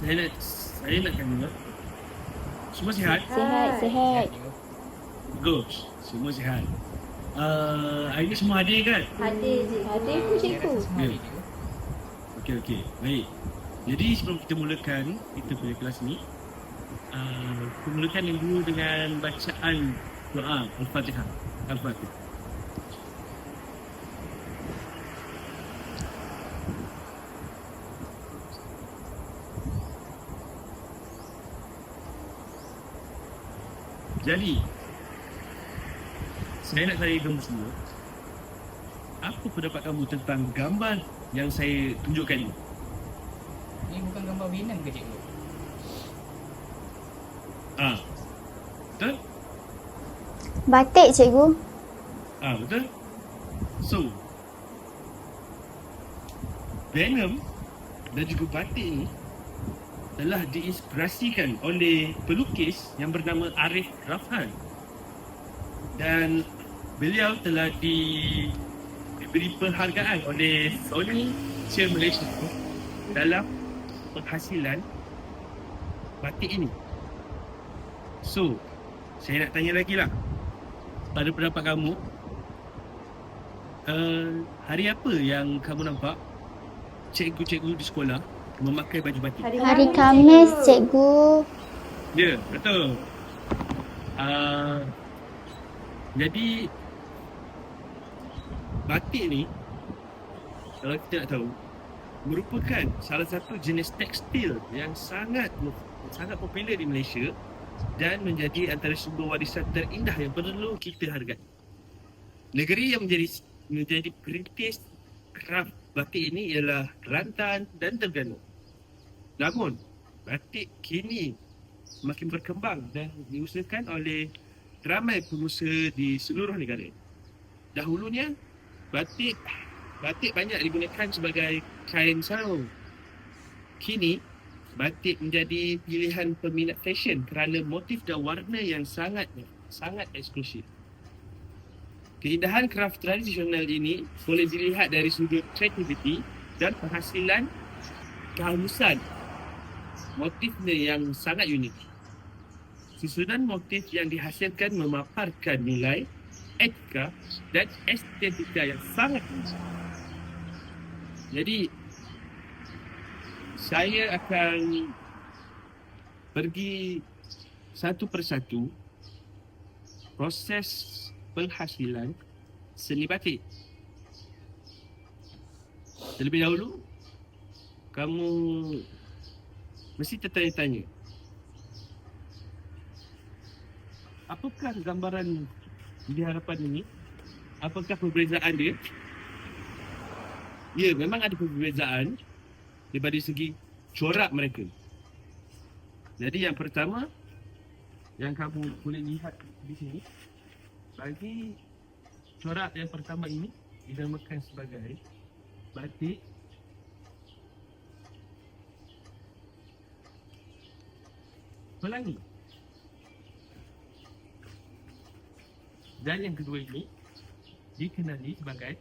saya nak saya nak tanya semua sihat? Sihat, sihat. Bagus. Semua sihat. Uh, hari ni semua hadir kan? Hadir. Hadir pun cikgu. Ya. Okey okey. Baik. Jadi sebelum kita mulakan kita punya kelas ni uh, kita mulakan dulu dengan bacaan doa Al-Fatihah. Al-Fatihah. Jadi saya nak tanya kamu semua apa pendapat kamu tentang gambar yang saya tunjukkan ini? Ni bukan gambar Vietnam ke cikgu? Ah. Betul? Batik cikgu. Ah, betul? So, Venom dan juga batik ni telah diinspirasikan oleh pelukis yang bernama Arif Rafhan. Dan beliau telah di, diberi penghargaan oleh Sony Picture Malaysia dalam penghasilan batik ini. So, saya nak tanya lagi lah pada pendapat kamu uh, hari apa yang kamu nampak cikgu-cikgu di sekolah memakai baju batik? Hari Khamis cikgu. Ya, betul. Uh, jadi batik ni kalau kita nak tahu merupakan salah satu jenis tekstil yang sangat sangat popular di Malaysia dan menjadi antara sumber warisan terindah yang perlu kita hargai. Negeri yang menjadi menjadi perintis kraft batik ini ialah Kelantan dan Terengganu. Namun, batik kini makin berkembang dan diusahakan oleh ramai pengusaha di seluruh negara. Dahulunya, batik batik banyak digunakan sebagai kain sarung. Kini, batik menjadi pilihan peminat fashion kerana motif dan warna yang sangat sangat eksklusif. Keindahan kraft tradisional ini boleh dilihat dari sudut kreativiti dan penghasilan kehalusan motifnya yang sangat unik. Susunan motif yang dihasilkan memaparkan nilai, etika dan estetika yang sangat tinggi. Jadi, saya akan pergi satu persatu proses penghasilan seni batik. Terlebih dahulu, kamu mesti tertanya-tanya. Apakah gambaran di hadapan ini? Apakah perbezaan dia? Ya, memang ada perbezaan daripada segi corak mereka. Jadi yang pertama yang kamu boleh lihat di sini bagi corak yang pertama ini dinamakan sebagai batik pelangi. Dan yang kedua ini dikenali sebagai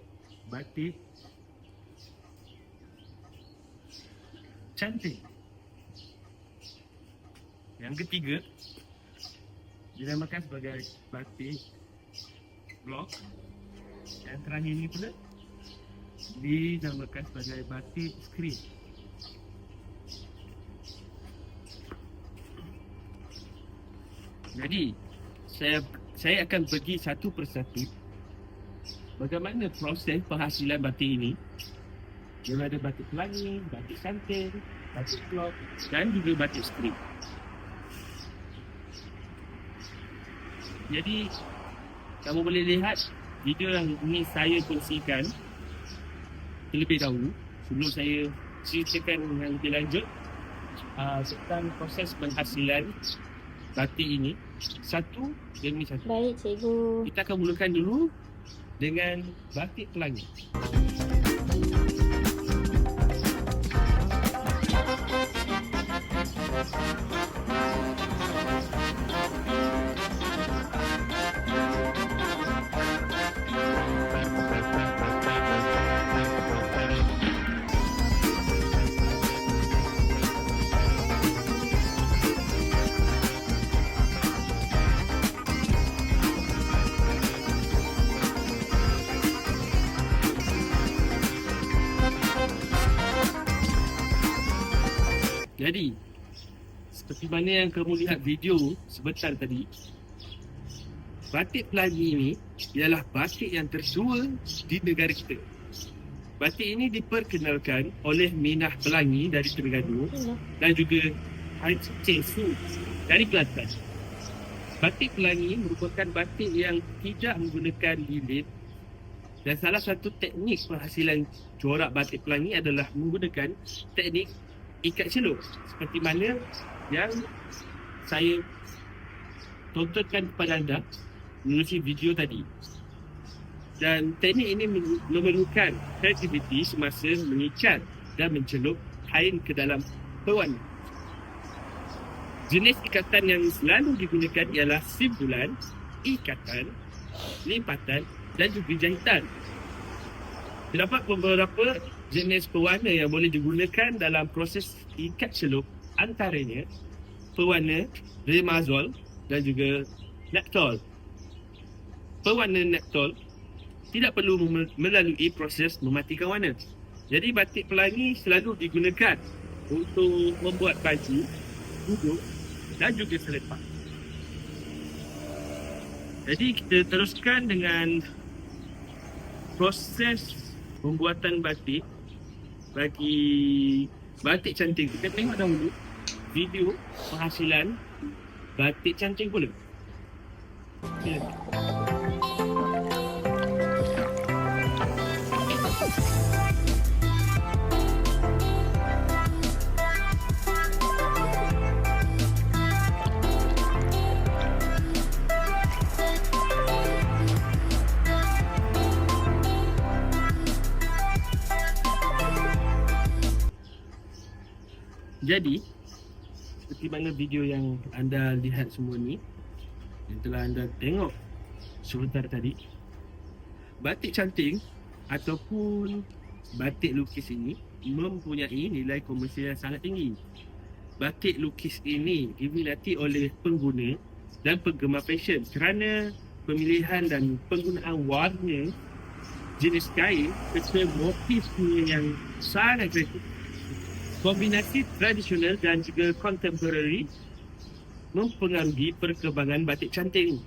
batik cantik. Yang ketiga dinamakan sebagai batik blok. Yang terakhir ini pula dinamakan sebagai batik skrin. Jadi saya saya akan pergi satu persatu. Bagaimana proses penghasilan batik ini? Dia ada batik pelangi, batik santin, batik blok dan juga batik strip. Jadi kamu boleh lihat video yang ini saya kongsikan terlebih dahulu. Sebelum saya ceritakan yang lebih lanjut uh, tentang proses penghasilan batik ini satu demi satu. Baik cikgu. Kita akan mulakan dulu dengan batik pelangi. Jadi, seperti mana yang kamu lihat video sebentar tadi, batik Pelangi ini ialah batik yang tertua di negara kita. Batik ini diperkenalkan oleh Minah Pelangi dari Terengganu dan juga Haji Su dari Kelantan. Batik Pelangi merupakan batik yang tidak menggunakan lilin dan salah satu teknik penghasilan corak batik Pelangi adalah menggunakan teknik ikat celup seperti mana yang saya tontonkan kepada anda melalui video tadi. Dan teknik ini mem- memerlukan kreativiti semasa mengikat dan mencelup kain ke dalam pewarna. Jenis ikatan yang selalu digunakan ialah simpulan, ikatan, lipatan dan juga jahitan. Terdapat beberapa jenis pewarna yang boleh digunakan dalam proses ikat celup antaranya pewarna remazol dan juga naptol. Pewarna naptol tidak perlu melalui proses mematikan warna. Jadi batik pelangi selalu digunakan untuk membuat baju, duduk dan juga selepak. Jadi kita teruskan dengan proses pembuatan batik bagi batik cantik. Kita tengok dahulu video penghasilan batik cantik pula. Silakan. Jadi seperti mana video yang anda lihat semua ni yang telah anda tengok sebentar tadi batik cantik ataupun batik lukis ini mempunyai nilai komersial yang sangat tinggi. Batik lukis ini diminati oleh pengguna dan penggemar fashion kerana pemilihan dan penggunaan warna jenis kain serta motifnya yang sangat kreatif kombinasi tradisional dan juga contemporary mempengaruhi perkembangan batik cantik.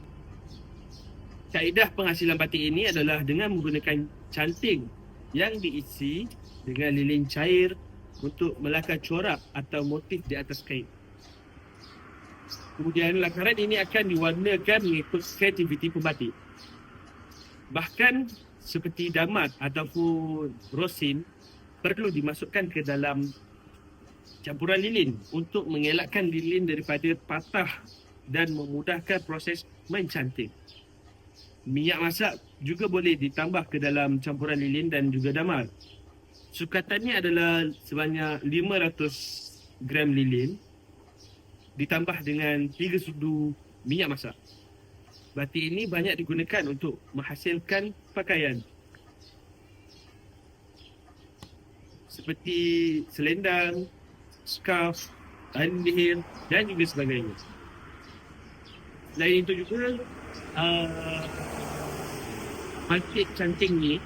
Kaedah penghasilan batik ini adalah dengan menggunakan canting yang diisi dengan lilin cair untuk melakar corak atau motif di atas kain. Kemudian lakaran ini akan diwarnakan mengikut kreativiti pembatik. Bahkan seperti damat ataupun rosin perlu dimasukkan ke dalam campuran lilin untuk mengelakkan lilin daripada patah dan memudahkan proses mencantik. Minyak masak juga boleh ditambah ke dalam campuran lilin dan juga damar. Sukatannya adalah sebanyak 500 gram lilin ditambah dengan 3 sudu minyak masak. Batik ini banyak digunakan untuk menghasilkan pakaian seperti selendang, scarf, tandil dan juga sebagainya. Selain itu juga uh, batik cantik ni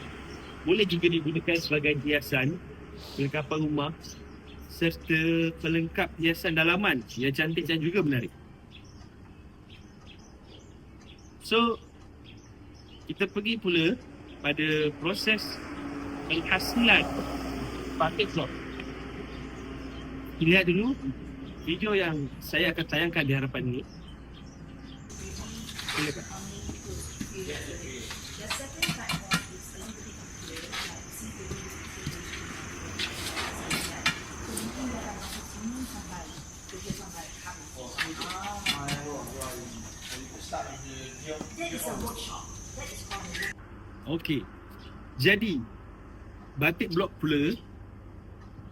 boleh juga digunakan sebagai hiasan perlengkapan rumah serta pelengkap hiasan dalaman yang cantik dan juga menarik. So kita pergi pula pada proses penghasilan batik blok. Lihat dulu video yang saya akan tayangkan di hadapan ini. Silakan. Okey. Jadi batik blok pula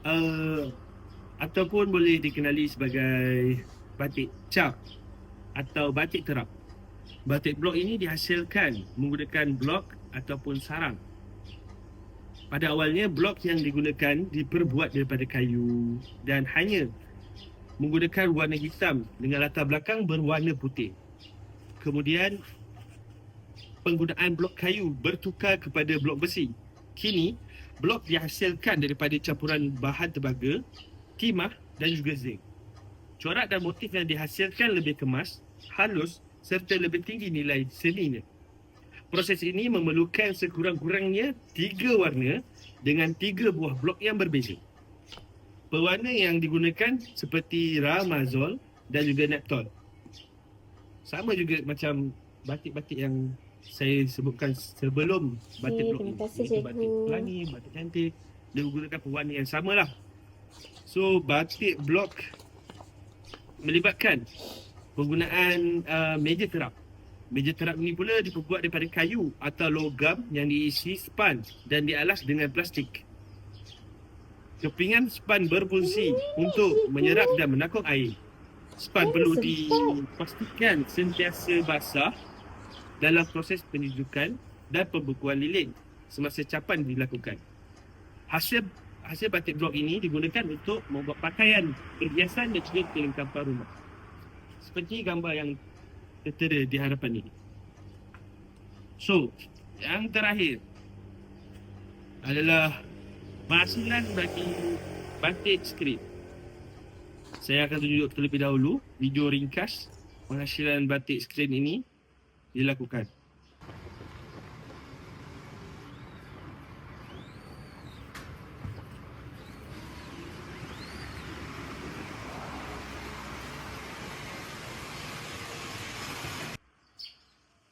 uh, ataupun boleh dikenali sebagai batik cap atau batik terap. Batik blok ini dihasilkan menggunakan blok ataupun sarang. Pada awalnya blok yang digunakan diperbuat daripada kayu dan hanya menggunakan warna hitam dengan latar belakang berwarna putih. Kemudian penggunaan blok kayu bertukar kepada blok besi. Kini blok dihasilkan daripada campuran bahan tembaga timah dan juga zinc. Corak dan motif yang dihasilkan lebih kemas, halus serta lebih tinggi nilai seninya. Proses ini memerlukan sekurang-kurangnya tiga warna dengan tiga buah blok yang berbeza. Pewarna yang digunakan seperti Ramazol dan juga Neptol. Sama juga macam batik-batik yang saya sebutkan sebelum batik blok terima ini. kasih, batik pelangi, batik cantik. Dia menggunakan pewarna yang sama lah. So batik blok melibatkan penggunaan uh, meja terap. Meja terap ini pula diperbuat daripada kayu atau logam yang diisi span dan dialas dengan plastik. Kepingan span berfungsi untuk menyerap dan menakung air. Span perlu dipastikan sentiasa basah dalam proses penyejukan dan pembekuan lilin semasa capan dilakukan. Hasil hasil batik blok ini digunakan untuk membuat pakaian, perhiasan dan juga kelengkapan rumah. Seperti gambar yang tertera di hadapan ini. So, yang terakhir adalah penghasilan bagi batik skrin. Saya akan tunjuk terlebih dahulu video ringkas penghasilan batik skrin ini dilakukan.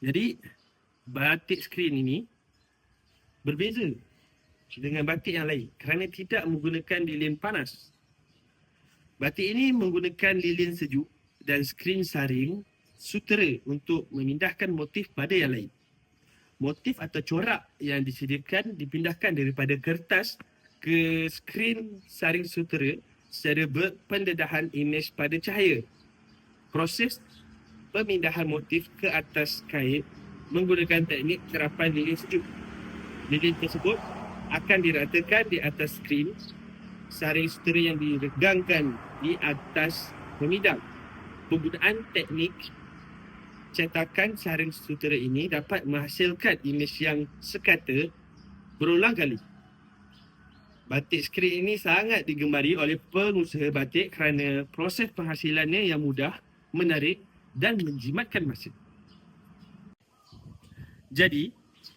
Jadi batik skrin ini berbeza dengan batik yang lain kerana tidak menggunakan lilin panas. Batik ini menggunakan lilin sejuk dan skrin saring sutera untuk memindahkan motif pada yang lain. Motif atau corak yang disediakan dipindahkan daripada kertas ke skrin saring sutera secara berpendedahan imej pada cahaya. Proses pemindahan motif ke atas kain menggunakan teknik terapan lilin sejuk. Lilin tersebut akan diratakan di atas skrin saring sutera yang diregangkan di atas pemidang. Penggunaan teknik cetakan saring sutera ini dapat menghasilkan imej yang sekata berulang kali. Batik skrin ini sangat digemari oleh pengusaha batik kerana proses penghasilannya yang mudah, menarik dan menjimatkan masa. Jadi,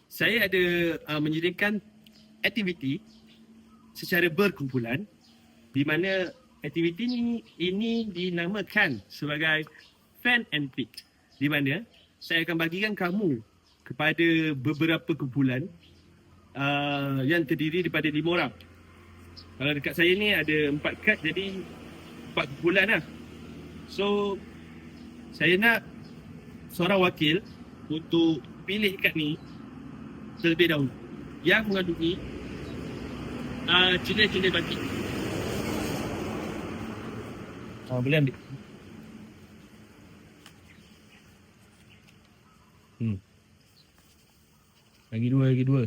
saya ada uh, menyediakan aktiviti secara berkumpulan di mana aktiviti ini, ini dinamakan sebagai fan and pick di mana saya akan bagikan kamu kepada beberapa kumpulan uh, yang terdiri daripada lima orang. Kalau dekat saya ni ada empat kad jadi empat kumpulan lah. So saya nak seorang wakil untuk pilih kad ni terlebih dahulu yang mengandungi uh, jenis-jenis batik. Ah, boleh ambil. Hmm. Lagi dua, lagi dua.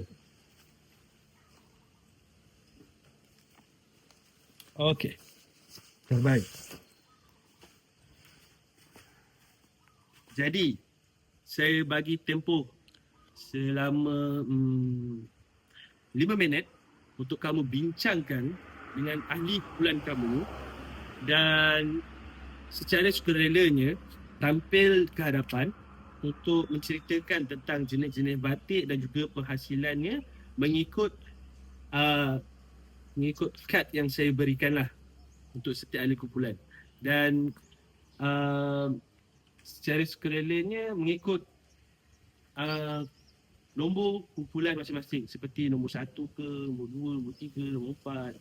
Okey. Terbaik. Jadi, saya bagi tempoh selama hmm, 5 minit untuk kamu bincangkan dengan ahli bulan kamu dan secara sukarelanya tampil ke hadapan untuk menceritakan tentang jenis-jenis batik dan juga penghasilannya mengikut uh, mengikut kad yang saya berikan lah untuk setiap ahli kumpulan. Dan uh, secara sukarelanya mengikut uh, nombor kumpulan masing-masing seperti nombor satu ke, nombor dua, nombor tiga, nombor empat.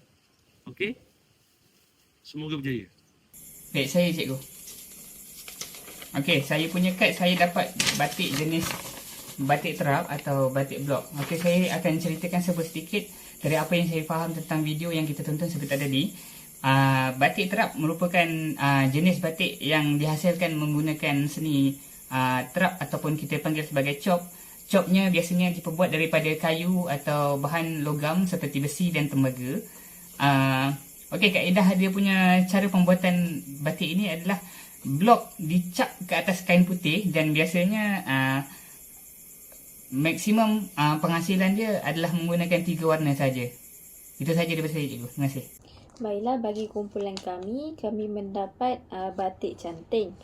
Okey? Semoga berjaya. Baik, saya cikgu. Okey, saya punya kad saya dapat batik jenis batik terap atau batik blok. Okey, saya akan ceritakan sebuah sedikit dari apa yang saya faham tentang video yang kita tonton sebentar tadi. Uh, batik terap merupakan uh, jenis batik yang dihasilkan menggunakan seni uh, terap ataupun kita panggil sebagai chop. Chopnya biasanya diperbuat daripada kayu atau bahan logam seperti besi dan tembaga. Uh, Okey, kaedah dia punya cara pembuatan batik ini adalah blok dicap ke atas kain putih dan biasanya uh, maksimum uh, penghasilan dia adalah menggunakan tiga warna saja. Itu saja daripada saya cikgu. Terima kasih. Baiklah, bagi kumpulan kami, kami mendapat uh, batik canting.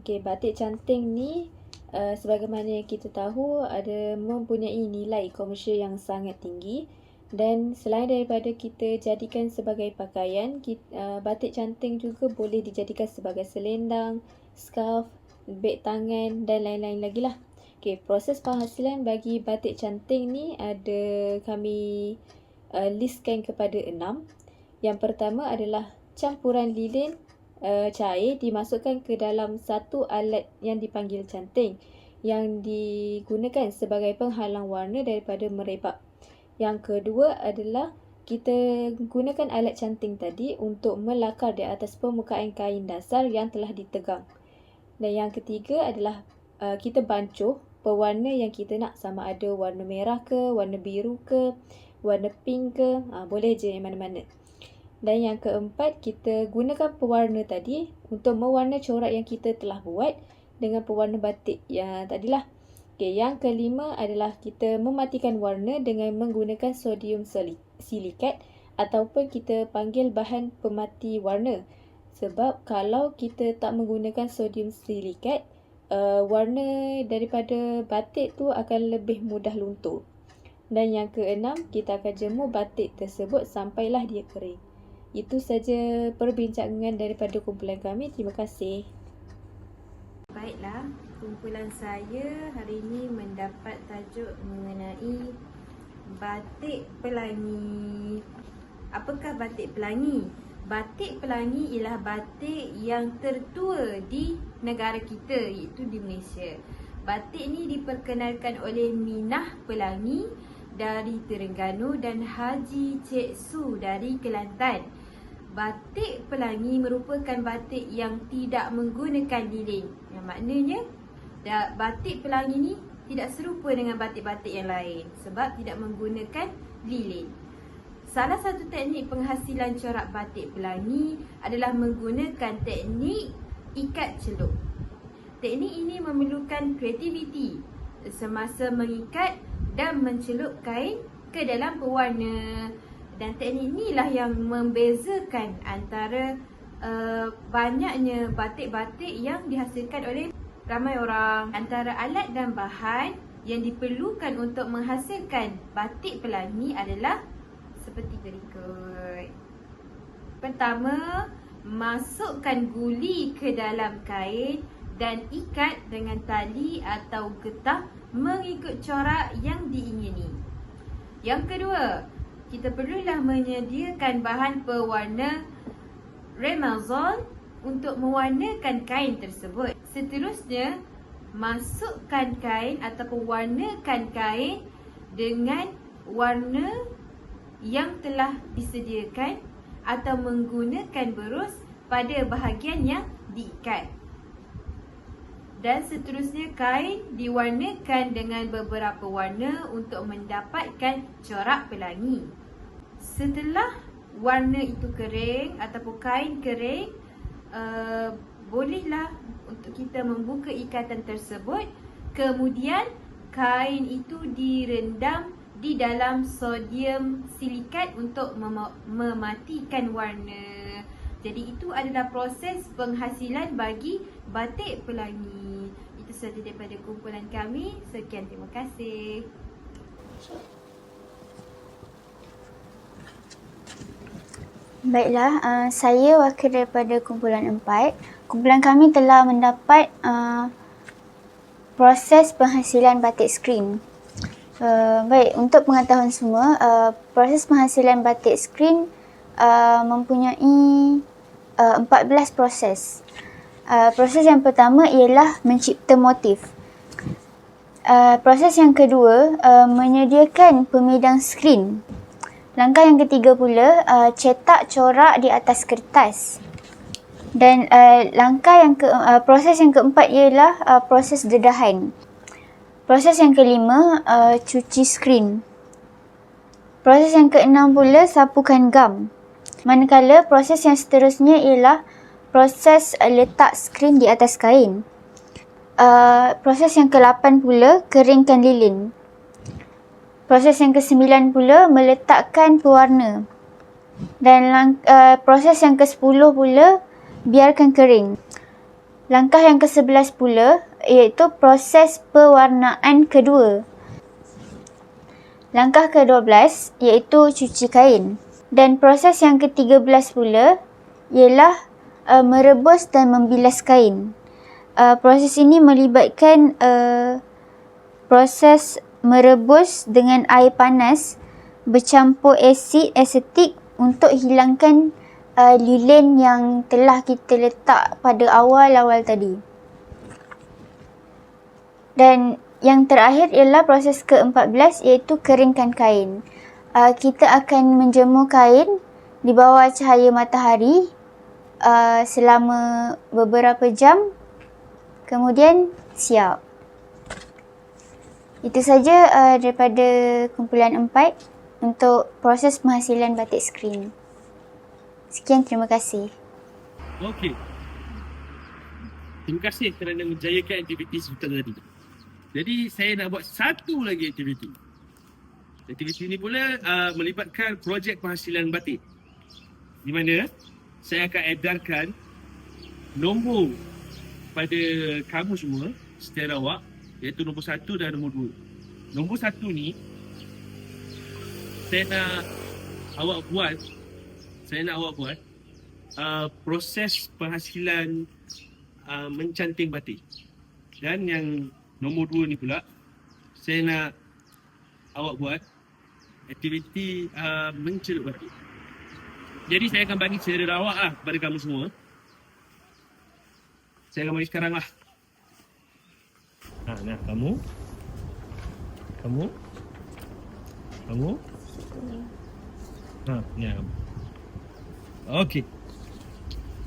Okey, batik canting ni uh, sebagaimana yang kita tahu ada mempunyai nilai komersial yang sangat tinggi dan selain daripada kita jadikan sebagai pakaian, kita, uh, batik canting juga boleh dijadikan sebagai selendang, scarf, beg tangan dan lain-lain lagi lah. Okey, proses penghasilan bagi batik canting ni ada kami uh, listkan kepada enam. Yang pertama adalah campuran lilin uh, cair dimasukkan ke dalam satu alat yang dipanggil canting yang digunakan sebagai penghalang warna daripada merebak. Yang kedua adalah kita gunakan alat canting tadi untuk melakar di atas permukaan kain dasar yang telah ditegang. Dan yang ketiga adalah uh, kita bancuh pewarna yang kita nak sama ada warna merah ke, warna biru ke, warna pink ke, uh, boleh je yang mana-mana. Dan yang keempat, kita gunakan pewarna tadi untuk mewarna corak yang kita telah buat dengan pewarna batik yang tadilah. Okay, yang kelima adalah kita mematikan warna dengan menggunakan sodium silikat ataupun kita panggil bahan pemati warna. Sebab kalau kita tak menggunakan sodium silikat, uh, warna daripada batik tu akan lebih mudah luntur. Dan yang keenam, kita akan jemur batik tersebut sampailah dia kering. Itu saja perbincangan daripada kumpulan kami. Terima kasih. Baiklah, kumpulan saya hari ini mendapat tajuk mengenai batik pelangi. Apakah batik pelangi? Batik pelangi ialah batik yang tertua di negara kita iaitu di Malaysia. Batik ni diperkenalkan oleh Minah Pelangi dari Terengganu dan Haji Cik Su dari Kelantan. Batik pelangi merupakan batik yang tidak menggunakan lilin. Yang maknanya batik pelangi ni tidak serupa dengan batik-batik yang lain sebab tidak menggunakan lilin. Salah satu teknik penghasilan corak batik pelangi adalah menggunakan teknik ikat celup. Teknik ini memerlukan kreativiti semasa mengikat dan mencelup kain ke dalam pewarna. Dan teknik inilah yang membezakan antara uh, banyaknya batik-batik yang dihasilkan oleh ramai orang. Antara alat dan bahan yang diperlukan untuk menghasilkan batik pelangi adalah seperti berikut. Pertama, masukkan guli ke dalam kain dan ikat dengan tali atau getah mengikut corak yang diingini. Yang kedua, kita perlulah menyediakan bahan pewarna Remazol untuk mewarnakan kain tersebut. Seterusnya, masukkan kain ataupun warnakan kain dengan warna yang telah disediakan atau menggunakan berus pada bahagian yang diikat. Dan seterusnya kain diwarnakan dengan beberapa warna untuk mendapatkan corak pelangi. Setelah warna itu kering ataupun kain kering, uh, bolehlah untuk kita membuka ikatan tersebut. Kemudian kain itu direndam di dalam sodium silikat untuk mem- mematikan warna. Jadi itu adalah proses penghasilan bagi batik pelangi. Itu sahaja daripada kumpulan kami. Sekian terima kasih. Baiklah, uh, saya wakil daripada kumpulan empat. Kumpulan kami telah mendapat uh, proses penghasilan batik skrin. Uh, baik, untuk pengetahuan semua, uh, proses penghasilan batik skrin uh, mempunyai uh, 14 proses. Uh, proses yang pertama ialah mencipta motif. Uh, proses yang kedua, uh, menyediakan pemidang skrin. Langkah yang ketiga pula, uh, cetak corak di atas kertas. Dan uh, langkah yang ke, uh, proses yang keempat ialah uh, proses dedahan. Proses yang kelima, uh, cuci skrin. Proses yang keenam pula, sapukan gam. Manakala proses yang seterusnya ialah proses letak skrin di atas kain. Uh, proses yang ke-8 pula, keringkan lilin. Proses yang ke-9 pula, meletakkan pewarna. Dan lang, uh, proses yang ke-10 pula biarkan kering. Langkah yang ke-11 pula iaitu proses pewarnaan kedua. Langkah ke-12 iaitu cuci kain. Dan proses yang ke-13 pula ialah uh, merebus dan membilas kain. Uh, proses ini melibatkan uh, proses merebus dengan air panas bercampur asid asetik untuk hilangkan uh, lilin yang telah kita letak pada awal-awal tadi. Dan yang terakhir ialah proses ke-14 iaitu keringkan kain. Uh, kita akan menjemur kain di bawah cahaya matahari uh, selama beberapa jam kemudian siap. Itu saja uh, daripada kumpulan empat untuk proses penghasilan batik skrin. Sekian, terima kasih. Okey. Terima kasih kerana menjayakan aktiviti sebentar tadi. Jadi saya nak buat satu lagi aktiviti. Aktiviti ini pula uh, melibatkan projek penghasilan batik. Di mana saya akan edarkan nombor pada kamu semua secara awak iaitu nombor satu dan nombor dua. Nombor satu ni saya nak awak buat saya nak awak buat uh, proses penghasilan uh, mencanting batik. Dan yang nombor dua ni pula saya nak awak buat aktiviti uh, mencelup batik. Jadi saya akan bagi secara rawak lah kepada kamu semua. Saya akan bagi sekarang lah. Ha, nah, kamu. Kamu. Kamu. Ha, ni kamu. Okey.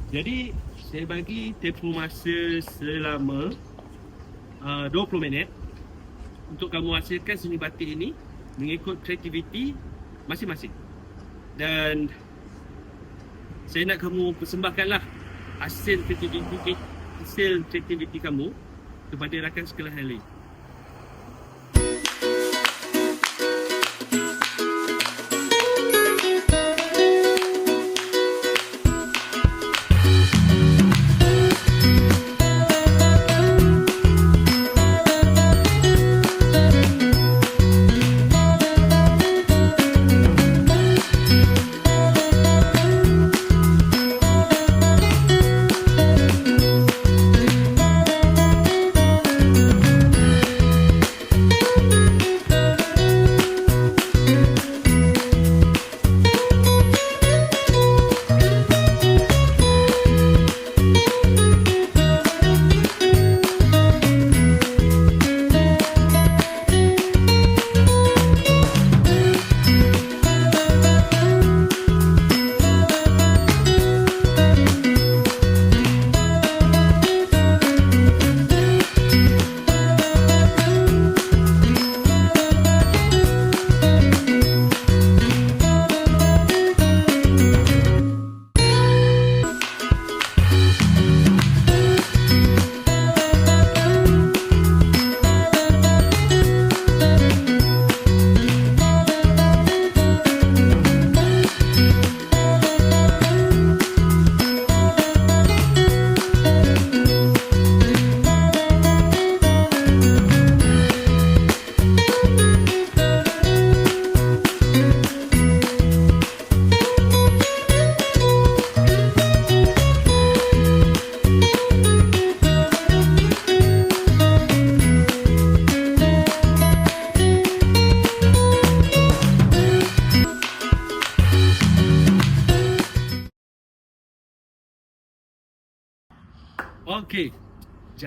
Jadi saya bagi tempoh masa selama uh, 20 minit untuk kamu hasilkan seni batik ini mengikut kreativiti masing-masing. Dan saya nak kamu persembahkanlah hasil kreativiti hasil kreativiti kamu kepada rakan sekelas yang lain.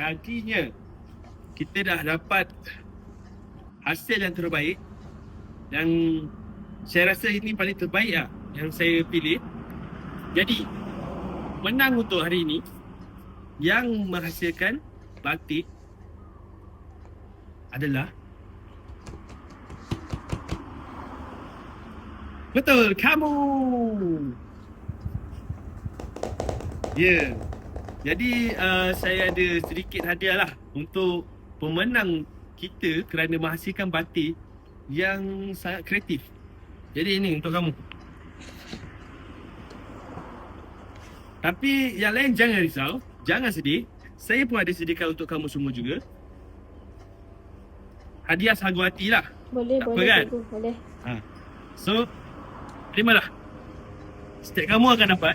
Jadinya kita dah dapat hasil yang terbaik dan saya rasa ini paling terbaik lah yang saya pilih. Jadi menang untuk hari ini yang menghasilkan batik adalah Betul, kamu. Yeah. Jadi uh, saya ada sedikit hadiah lah untuk pemenang kita kerana menghasilkan batik yang sangat kreatif. Jadi ini untuk kamu. Tapi yang lain jangan risau, jangan sedih. Saya pun ada sediakan untuk kamu semua juga. Hadiah sagu hati lah. Boleh, Tak boleh kan? boleh. So, terimalah. Setiap kamu akan dapat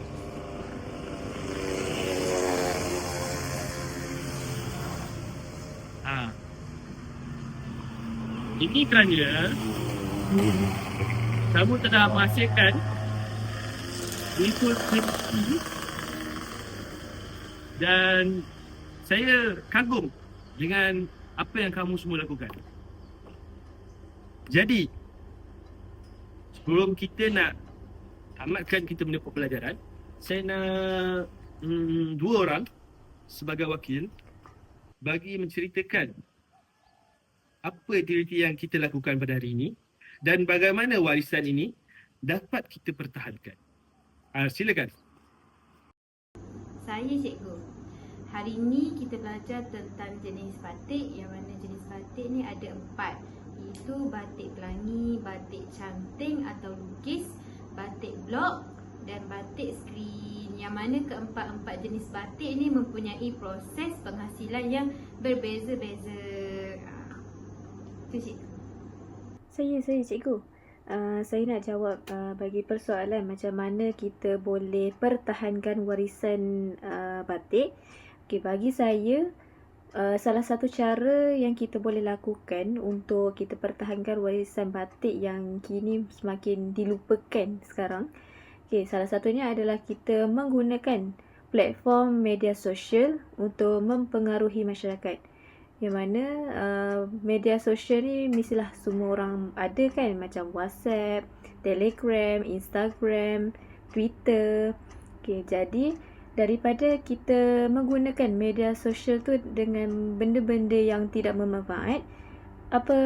Ini kerana kamu telah menghasilkan skripsi dan saya kagum dengan apa yang kamu semua lakukan. Jadi, sebelum kita nak tamatkan kita punya pembelajaran, saya nak mm, dua orang sebagai wakil bagi menceritakan apa aktiviti yang kita lakukan pada hari ini dan bagaimana warisan ini dapat kita pertahankan. Uh, silakan. Saya cikgu. Hari ini kita belajar tentang jenis batik yang mana jenis batik ni ada empat. Iaitu batik pelangi, batik canting atau lukis, batik blok dan batik skrin. Yang mana keempat-empat jenis batik ni mempunyai proses penghasilan yang berbeza-beza. Saya, saya cikgu. Uh, saya nak jawab uh, bagi persoalan macam mana kita boleh pertahankan warisan uh, batik. Okay, bagi saya, uh, salah satu cara yang kita boleh lakukan untuk kita pertahankan warisan batik yang kini semakin dilupakan sekarang. Okay, salah satunya adalah kita menggunakan platform media sosial untuk mempengaruhi masyarakat. Yang mana uh, media sosial ni mestilah semua orang ada kan macam WhatsApp, Telegram, Instagram, Twitter. Okay, jadi daripada kita menggunakan media sosial tu dengan benda-benda yang tidak bermanfaat, apa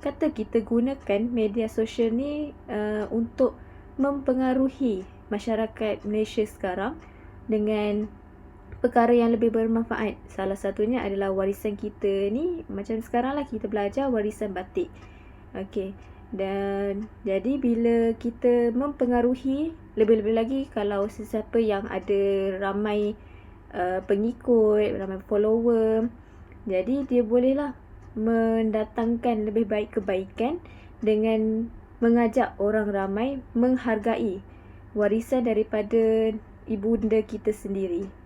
kata kita gunakan media sosial ni uh, untuk mempengaruhi masyarakat Malaysia sekarang dengan perkara yang lebih bermanfaat. Salah satunya adalah warisan kita ni macam sekarang lah kita belajar warisan batik. Okey. Dan jadi bila kita mempengaruhi lebih-lebih lagi kalau sesiapa yang ada ramai uh, pengikut, ramai follower, jadi dia bolehlah mendatangkan lebih baik kebaikan dengan mengajak orang ramai menghargai warisan daripada ibunda kita sendiri.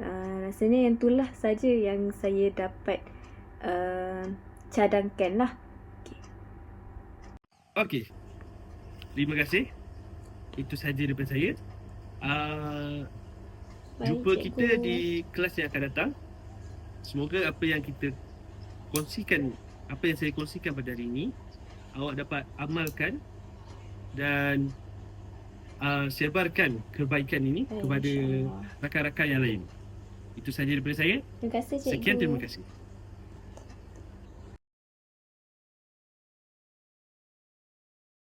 Uh, rasanya yang itulah saja yang saya dapat uh, cadangkan lah. Okey. Terima kasih. Itu saja daripada saya. Uh, jumpa cikgu. kita di kelas yang akan datang. Semoga apa yang kita kongsikan, apa yang saya kongsikan pada hari ini, awak dapat amalkan dan uh, sebarkan kebaikan ini Eh, kepada rakan-rakan yang lain. Itu saja daripada saya. Terima kasih cikgu. Sekian terima kasih.